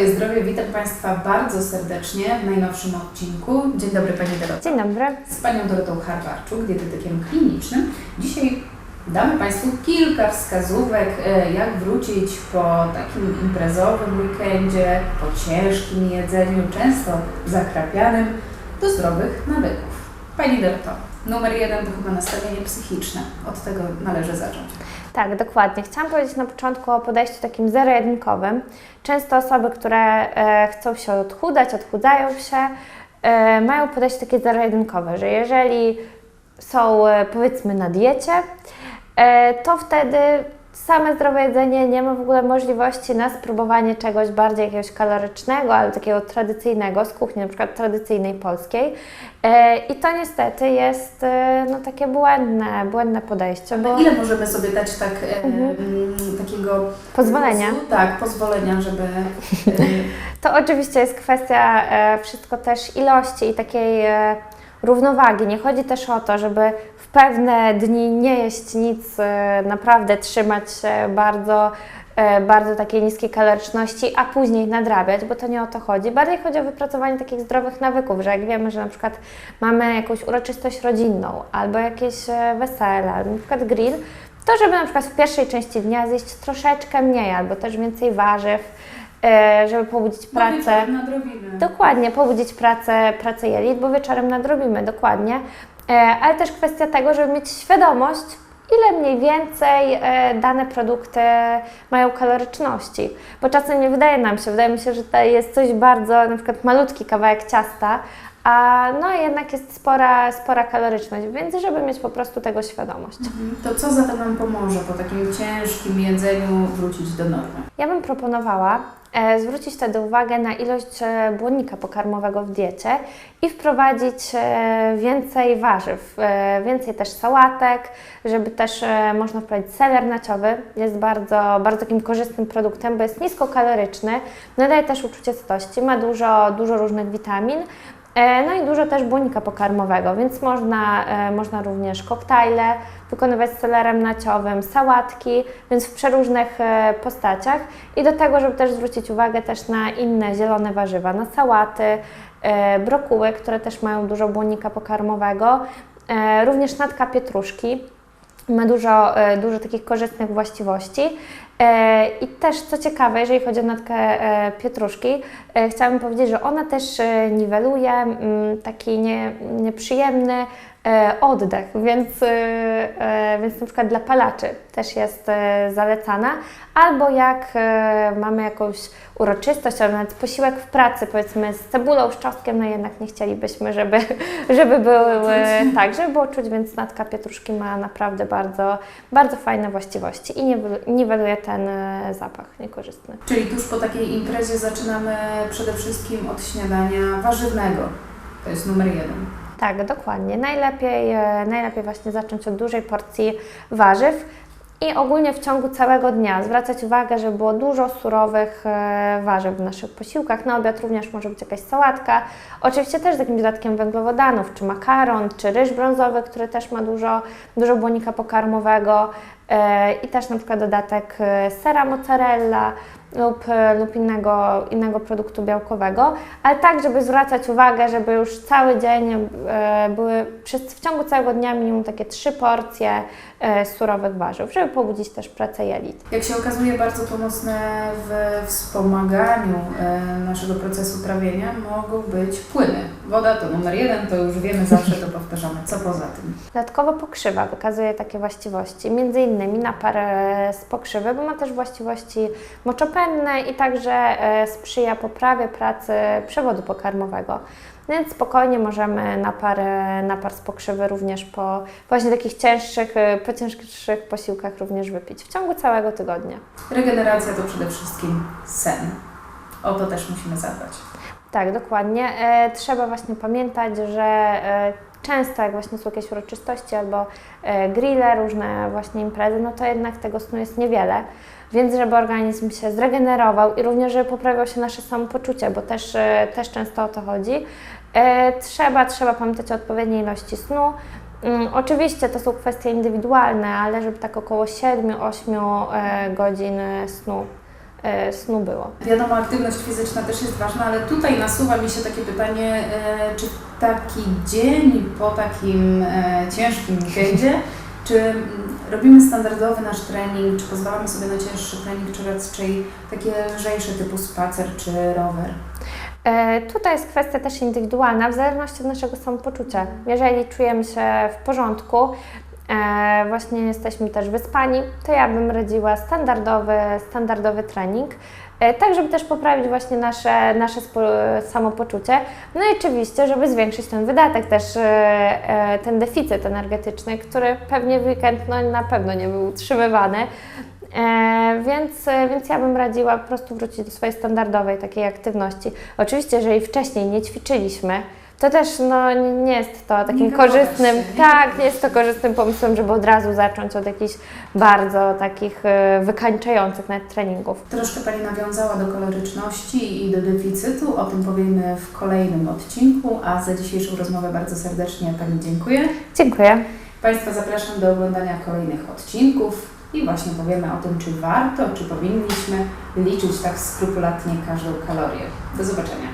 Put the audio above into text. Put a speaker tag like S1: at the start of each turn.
S1: zdrowie, witam Państwa bardzo serdecznie w najnowszym odcinku. Dzień dobry Pani Doroto.
S2: Dzień dobry.
S1: Z Panią Dorotą Harwarczuk, dietetykiem klinicznym. Dzisiaj damy Państwu kilka wskazówek, e, jak wrócić po takim imprezowym weekendzie, po ciężkim jedzeniu, często zakrapianym, do zdrowych nawyków. Pani Doroto, numer jeden to chyba nastawienie psychiczne. Od tego należy zacząć.
S2: Tak, dokładnie. Chciałam powiedzieć na początku o podejściu takim zero-jedynkowym. Często osoby, które e, chcą się odchudzać, odchudzają się, e, mają podejście takie zero-jedynkowe, że jeżeli są e, powiedzmy na diecie, e, to wtedy same zdrowe jedzenie nie ma w ogóle możliwości na spróbowanie czegoś bardziej jakiegoś kalorycznego, ale takiego tradycyjnego z kuchni, na przykład tradycyjnej polskiej. E, I to niestety jest e, no, takie błędne, błędne podejście, bo
S1: Ile możemy sobie dać tak, e,
S2: Mhm.
S1: mm, takiego
S2: pozwolenia.
S1: głosu? Tak, pozwolenia, żeby.
S2: To oczywiście jest kwestia wszystko też ilości i takiej równowagi. Nie chodzi też o to, żeby pewne dni nie jeść nic, e, naprawdę trzymać się bardzo, e, bardzo takiej niskiej kaloryczności, a później nadrabiać, bo to nie o to chodzi. Bardziej chodzi o wypracowanie takich zdrowych nawyków, że jak wiemy, że na przykład mamy jakąś uroczystość rodzinną albo jakieś e, wesele, albo na przykład grill, to żeby na przykład w pierwszej części dnia zjeść troszeczkę mniej albo też więcej warzyw, żeby pobudzić pracę.
S1: wieczorem nadrobimy.
S2: Dokładnie, pobudzić pracę, pracę jelit, bo wieczorem nadrobimy, dokładnie. E, ale też kwestia tego, żeby mieć świadomość, ile mniej więcej e, dane produkty mają kaloryczności. Bo czasem nie wydaje nam się, wydaje mi się, że to jest coś bardzo, na przykład malutki kawałek ciasta, a no jednak jest spora, spora kaloryczność, więc żeby mieć po prostu tego świadomość.
S1: Mhm. To co zatem nam pomoże po takim ciężkim jedzeniu wrócić do normy?
S2: Ja bym proponowała e, zwrócić wtedy uwagę na ilość e, błonnika pokarmowego w diecie i wprowadzić e, więcej warzyw, e, więcej też sałatek, żeby też e, można wprowadzić seler naciowy. Jest bardzo, bardzo takim korzystnym produktem, bo jest niskokaloryczny, nadaje też uczucie sytości, ma dużo, dużo różnych witamin. E, No i dużo też błonnika pokarmowego, więc można, e, można również koktajle wykonywać z selerem naciowym, sałatki, więc w przeróżnych e, postaciach. I do tego, żeby też zwrócić uwagę też na inne zielone warzywa, na sałaty, brokuły, które też mają dużo błonnika pokarmowego, również natka pietruszki. Ma dużo, e, dużo takich korzystnych właściwości. E, I też co ciekawe, jeżeli chodzi o natkę e, pietruszki, chciałabym powiedzieć, że ona też niweluje mm, taki nie, nieprzyjemny oddech, więc, e, e, więc na przykład dla palaczy też jest e, zalecana. Albo jak e, mamy jakąś uroczystość, albo nawet posiłek w pracy, powiedzmy z cebulą, z czosnkiem, no jednak nie chcielibyśmy, żeby, żeby był e, tak, żeby było czuć, więc natka pietruszki ma naprawdę bardzo, bardzo fajne właściwości i niwel- niweluje ten e, zapach niekorzystny.
S1: Czyli tuż po takiej imprezie zaczynamy przede wszystkim od śniadania warzywnego. To jest numer jeden.
S2: Tak, dokładnie. Najlepiej, e, najlepiej właśnie zacząć od dużej porcji warzyw i ogólnie w ciągu całego dnia zwracać uwagę, żeby było dużo surowych e, warzyw w naszych posiłkach. Na obiad również może być jakaś sałatka. Oczywiście też z jakimś dodatkiem węglowodanów, czy makaron, czy ryż brązowy, który też ma dużo, dużo błonnika pokarmowego i też na przykład dodatek e, sera mozzarella lub, e, lub innego, innego produktu białkowego, ale tak, żeby zwracać uwagę, żeby już cały dzień e, były przez, w ciągu całego dnia minimum takie trzy porcje e, surowych warzyw, żeby pobudzić też pracę jelit.
S1: Jak się okazuje, bardzo pomocne w wspomaganiu e, naszego procesu trawienia mogą być płyny. Woda to numer jeden, to już wiemy, zawsze to powtarzamy. Co poza tym?
S2: Dodatkowo pokrzywa wykazuje takie właściwości, między innymi napar e, z pokrzywy, bo ma też właściwości moczopenne i także e, sprzyja poprawie pracy przewodu pokarmowego. Więc spokojnie możemy napar, e, napar z pokrzywy również po właśnie takich cięższych, e, po cięższych posiłkach również wypić w ciągu całego tygodnia.
S1: Regeneracja to przede wszystkim sen. O to też musimy zadbać.
S2: Tak, dokładnie. E, trzeba właśnie pamiętać, że e, często jak właśnie są jakieś uroczystości albo e, grille, różne właśnie imprezy, no to jednak tego snu jest niewiele. Więc żeby organizm się zregenerował i również, żeby poprawiło się nasze samopoczucie, bo też, też często o to chodzi, trzeba, trzeba pamiętać o odpowiedniej ilości snu. Mm, Oczywiście to są kwestie indywidualne, ale żeby tak około 7-8 e, godzin snu snu było.
S1: Wiadomo, aktywność fizyczna też jest ważna, ale tutaj nasuwa mi się takie pytanie, e, czy taki dzień po takim e, ciężkim weekendzie, czy mm, robimy standardowy nasz trening, czy pozwalamy sobie na cięższy trening, czy raczej takie lżejsze typu spacer czy rower?
S2: E, Tutaj jest kwestia też indywidualna, w zależności od naszego samopoczucia. Jeżeli czujemy się w porządku, e, właśnie jesteśmy też wyspani, to ja bym radziła standardowy, standardowy trening, e, tak żeby też poprawić właśnie nasze, nasze samopoczucie. No i oczywiście, żeby zwiększyć ten wydatek też, e, ten deficyt energetyczny, który pewnie w weekend no, na pewno nie był utrzymywany. E, więc, więc ja bym radziła po prostu wrócić do swojej standardowej takiej aktywności. Oczywiście, jeżeli wcześniej nie ćwiczyliśmy, to też no, nie jest to takim
S1: Nie
S2: korzystnym, tak, nie jest to korzystnym pomysłem, żeby od razu zacząć od jakichś bardzo takich e, wykańczających nawet treningów.
S1: Troszkę Pani nawiązała do koloryczności i do deficytu, o tym powiemy w kolejnym odcinku, a za dzisiejszą rozmowę bardzo serdecznie Pani dziękuję.
S2: Dziękuję.
S1: Państwa zapraszam do oglądania kolejnych odcinków i właśnie powiemy o tym, czy warto, czy powinniśmy liczyć tak skrupulatnie każdą kalorię. Do zobaczenia.